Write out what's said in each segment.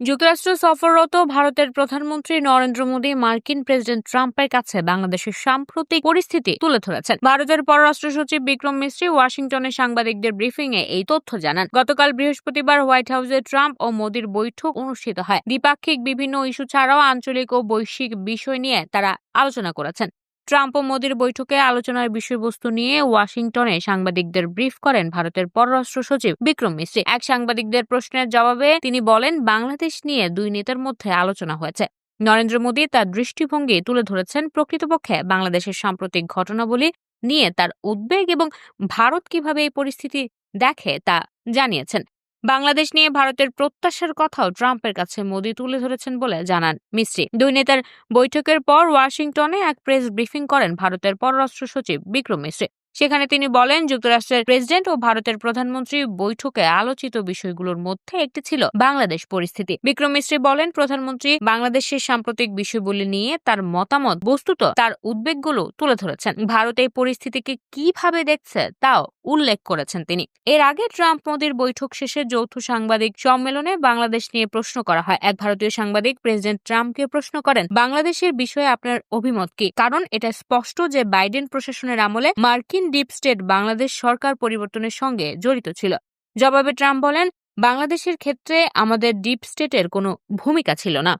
যুক্তরাষ্ট্র সফররত ভারতের প্রধানমন্ত্রী নরেন্দ্র মোদী মার্কিন প্রেসিডেন্ট ট্রাম্পের কাছে বাংলাদেশের সাম্প্রতিক পরিস্থিতি তুলে ধরেছেন। ভারতের পররাষ্ট্র সচিব বিক্রম মিস্ত্রি ওয়াশিংটনে সাংবাদিকদের ব্রিফিং এ এই তথ্য জানান। গতকাল বৃহস্পতিবার হোয়াইট হাউসে ট্রাম্প ও মোদীর বৈঠক অনুষ্ঠিত হয়। দ্বিপাক্ষিক বিভিন্ন ইস্যু ছাড়াও আঞ্চলিক ও বৈশ্বিক বিষয় নিয়ে তারা আলোচনা করেছেন। ট্রাম্প ও মোদীর বৈঠকে আলোচনার বিষয়বস্তু নিয়ে ওয়াশিংটনে সাংবাদিকদের ব্রিফ করেন ভারতের পররাষ্ট্র সচিব বিক্রম মিশ্রী এক সাংবাদিকদের প্রশ্নের জবাবে তিনি বলেন, বাংলাদেশ নিয়ে দুই নেতার মধ্যে আলোচনা হয়েছে। নরেন্দ্র মোদী তার দৃষ্টিভঙ্গি তুলে ধরেছেন প্রকৃতপক্ষে বাংলাদেশের সাম্প্রতিক ঘটনাবলী নিয়ে তার উদ্বেগ এবং ভারত কীভাবে এই পরিস্থিতি দেখে তা জানিয়েছেন। বাংলাদেশ নিয়ে ভারতের প্রত্যাশার কথাও ট্রাম্পের কাছে মোদী তুলে ধরেছেন বলে জানান মিস্ত্রি। দুই নেতার বৈঠকের পর ওয়াশিংটনে এক প্রেস ব্রিফিং করেন ভারতের পররাষ্ট্র সচিব বিক্রম মিশ্রি সেখানে তিনি বলেন, যুক্তরাষ্ট্রের প্রেসিডেন্ট ও ভারতের প্রধানমন্ত্রী বৈঠকে আলোচিত বিষয়গুলোর মধ্যে একটি ছিল বাংলাদেশ পরিস্থিতি। বিক্রম মিশ্রি বলেন, প্রধানমন্ত্রী বাংলাদেশের সাম্প্রতিক বিষয়গুলি নিয়ে তার মতামত বস্তুত তার উদ্বেগগুলো তুলে ধরেছেন। ভারত এই পরিস্থিতিকে কীভাবে দেখছে তাও উল্লেখ করেছেন তিনি। এর আগে ট্রাম্প মোদীর বৈঠক শেষে যৌথ সাংবাদিক সম্মেলনে বাংলাদেশ নিয়ে প্রশ্ন করা হয়। এক ভারতীয় সাংবাদিক প্রেসিডেন্ট ট্রাম্পকে প্রশ্ন করেন, বাংলাদেশের বিষয়ে আপনার অভিমত কি? কারণ এটা স্পষ্ট যে বাইডেন প্রশাসনের আমলে মার্কিন ডিপ স্টেট বাংলাদেশ সরকার পরিবর্তনের সঙ্গে জড়িত ছিল। জবাবে ট্রাম্প বলেন, বাংলাদেশের ক্ষেত্রে আমাদের ডিপ স্টেটের কোনো ভূমিকা ছিল না।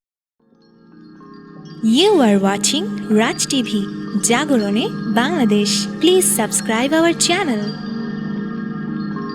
You are watching Raj TV জাগরণে Bangladesh please subscribe our channel.